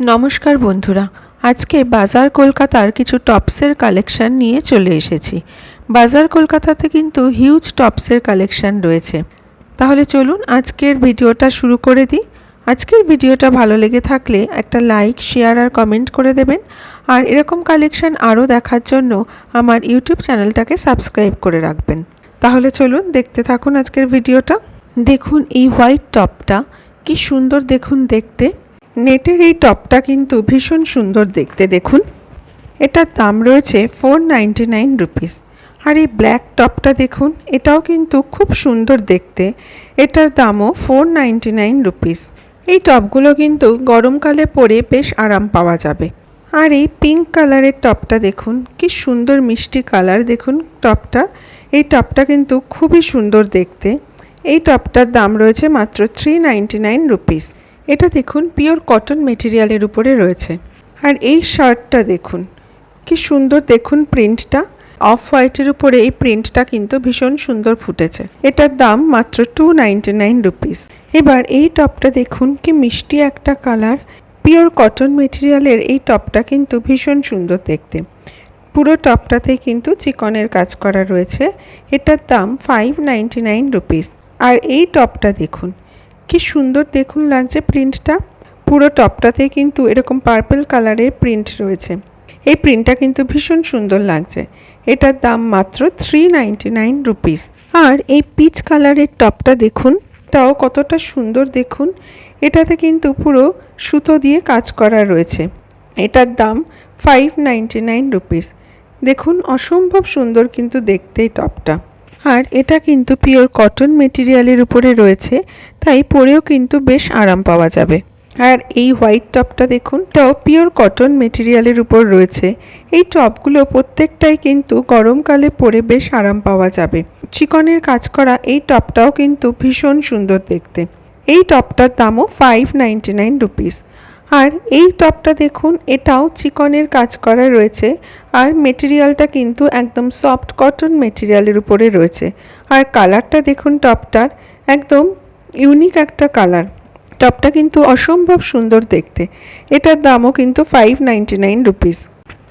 নমস্কার বন্ধুরা, আজকে বাজার কলকাতার কিছু টপসের কালেকশন নিয়ে চলে এসেছি। বাজার কলকাতাতে কিন্তু হিউজ টপসের কালেকশন রয়েছে। তাহলে চলুন আজকের ভিডিওটা শুরু করে দিই। আজকের ভিডিওটা ভালো লেগে থাকলে একটা লাইক, শেয়ার আর কমেন্ট করে দেবেন। আর এরকম কালেকশন আরও দেখার জন্য আমার ইউটিউব চ্যানেলটাকে সাবস্ক্রাইব করে রাখবেন। তাহলে চলুন দেখতে থাকুন আজকের ভিডিওটা। দেখুন এই হোয়াইট টপটা, কি সুন্দর দেখুন দেখতে। নেটের এই টপটা কিন্তু ভীষণ সুন্দর দেখতে, দেখুন। এটার দাম রয়েছে ফোর নাইনটি নাইন রুপিস আর এই ব্ল্যাক টপটা দেখুন, এটাও কিন্তু খুব সুন্দর দেখতে। এটার দামও ফোর নাইনটি নাইন রুপিস এই টপগুলো কিন্তু গরমকালে পরে বেশ আরাম পাওয়া যাবে। আর এই পিঙ্ক কালারের টপটা দেখুন, কি সুন্দর মিষ্টি কালার দেখুন টপটা। এই টপটা কিন্তু খুবই সুন্দর দেখতে। এই টপটার দাম রয়েছে মাত্র থ্রি নাইনটি নাইন রুপিস এটা দেখুন পিওর কটন মেটেরিয়ালের উপরে রয়েছে। আর এই শার্টটা দেখুন, কি সুন্দর দেখুন প্রিন্টটা। অফ হোয়াইটের উপরে এই প্রিন্টটা কিন্তু ভীষণ সুন্দর ফুটেছে। এটার দাম মাত্র টু নাইনটি নাইন রুপিস এবার এই টপটা দেখুন, কি মিষ্টি একটা কালার। পিওর কটন মেটেরিয়ালের এই টপটা কিন্তু ভীষণ সুন্দর দেখতে। পুরো টপটাতেই কিন্তু চিকনের কাজ করা রয়েছে। এটার দাম ফাইভ নাইনটি নাইন রুপিস আর এই টপটা দেখুন কি সুন্দর দেখুন লাগছে প্রিন্টটা পুরো টপটাতে কিন্তু এরকম পার্পল কালারের প্রিন্ট রয়েছে। এই প্রিন্টটা কিন্তু ভীষণ সুন্দর লাগছে। এটার দাম মাত্র থ্রি নাইনটি নাইন রুপিস আর এই পিচ কালারের টপটা দেখুন এটাও কতটা সুন্দর দেখুন। এটাতে কিন্তু পুরো সুতো দিয়ে কাজ করা রয়েছে। এটার দাম ফাইভ নাইনটি নাইন রুপিস দেখুন, অসম্ভব সুন্দর কিন্তু দেখতে এই টপটা আর এটা কিন্তু পিওর কটন মেটেরিয়ালের উপরে রয়েছে, তাই পরেও কিন্তু বেশ আরাম পাওয়া যাবে। আর এই হোয়াইট টপটা দেখুন, এটাও পিওর কটন মেটেরিয়ালের উপর রয়েছে। এই টপগুলো প্রত্যেকটাই কিন্তু গরমকালে পরে বেশ আরাম পাওয়া যাবে। চিকনের কাজ করা এই টপটাও কিন্তু ভীষণ সুন্দর দেখতে। এই টপটার দামও ফাইভ নাইনটি নাইন রুপিস আর এই টপটা দেখুন, এটাও চিকনের কাজ করা রয়েছে। আর মেটেরিয়ালটা কিন্তু একদম সফট কটন মেটেরিয়ালের উপরে রয়েছে। আর কালারটা দেখুন টপটার, একদম ইউনিক একটা কালার। টপটা কিন্তু অসম্ভব সুন্দর দেখতে। এটার দামও কিন্তু ফাইভ নাইনটি নাইন রুপিস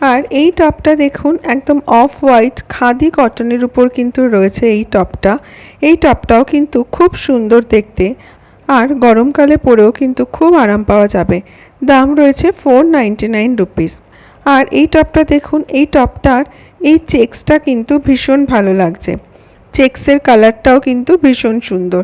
আর এই টপটা দেখুন, একদম অফ হোয়াইট খাদি কটনের উপর কিন্তু রয়েছে এই টপটা। এই টপটাও কিন্তু খুব সুন্দর দেখতে। আর গরমকালে পরেও কিন্তু খুব আরাম পাওয়া যাবে। দাম রয়েছে ফোর নাইনটি নাইন রুপিস আর এই টপটা দেখুন, এই টপটার এই চেক্সটা কিন্তু ভীষণ ভালো লাগছে। চেক্সের কালারটাও কিন্তু ভীষণ সুন্দর।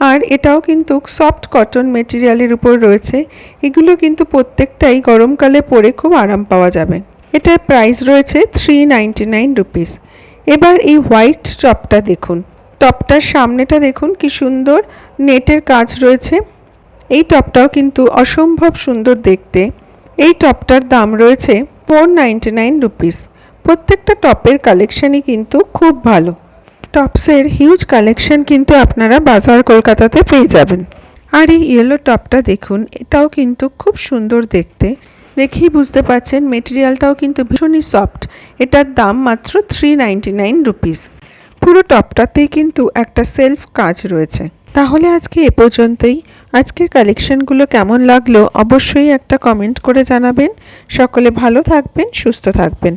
আর এটাও কিন্তু সফট কটন মেটেরিয়ালের উপর রয়েছে। এগুলো কিন্তু প্রত্যেকটাই গরমকালে পরে খুব আরাম পাওয়া যাবে। এটার প্রাইস রয়েছে থ্রি নাইনটি নাইন রুপিস এবার এই হোয়াইট টপটা দেখুন। টপটার সামনেটা দেখুন, কি সুন্দর নেটের কাজ রয়েছে। এই টপটাও কিন্তু অসম্ভব সুন্দর দেখতে। এই টপটার দাম রয়েছে ফোর নাইনটি নাইন রুপিস প্রত্যেকটা টপের কালেকশানই কিন্তু খুব ভালো। টপসের হিউজ কালেকশন কিন্তু আপনারা বাজার কলকাতাতে পেয়ে যাবেন। আর এই ইয়েলো টপটা দেখুন, এটাও কিন্তু খুব সুন্দর দেখতে। দেখেই বুঝতে পারছেন মেটেরিয়ালটাও কিন্তু ভীষণই সফট এটার দাম মাত্র থ্রি নাইনটি নাইন রুপিস পুরো টপটাতেই কিন্তু একটা সেলফ কাজ রয়েছে। তাহলে আজকে এ পর্যন্তই। আজকের কালেকশনগুলো কেমন লাগল অবশ্যই একটা কমেন্ট করে জানাবেন। সকলে ভালো থাকবেন, সুস্থ থাকবেন।